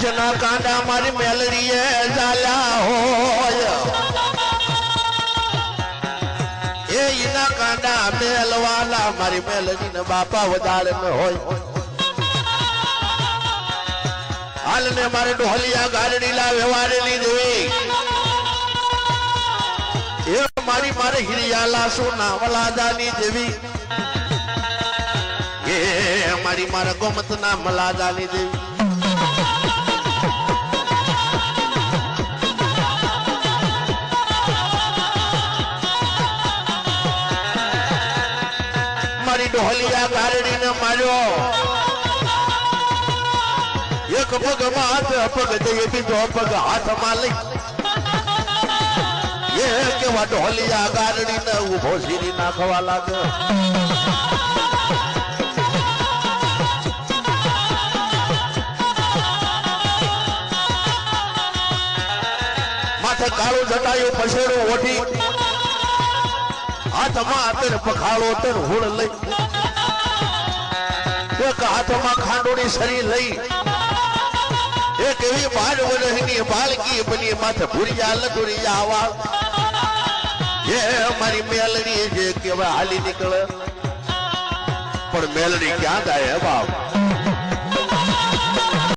જના કાંડા મારી મેલડીએ ઝાલ્યા હોય એ ઈના કાંડા મેલવાલા મારી મેલડી ને બાપા વધારે ન હોય હાલ ને મારે ઢોલિયા ગારડી લાવે વારેલી દેવી એ મારી મારે હિરિયાલા સોના વલાદાની દેવી એ મારી મારા ગોમતના મલાદાની દેવી. મારી ડોહલિયા ગારડીને માર્યો. એક પગમાં હાથ પગ જઈએ બીજો પગ હાથમાં લઈ. એ કેવા ડોહલિયા ગારડી ને ઊભો સીરી નાખવા લાગે માથે કાળું જટાયું પછેડું ઓઢી. હાથમાં અત્યારે પખાળો અત્યારે હુળ લઈ. એક હાથમાં ખાંડોની સરી લઈ. એક એવી બાળ વર્ષની બાળકી બની માથે ભૂરિયા લટુરિયા આવા એ મારી મેલડી જે કેવા હાલી નીકળે. પણ મેલડી ક્યાં હે બાપ?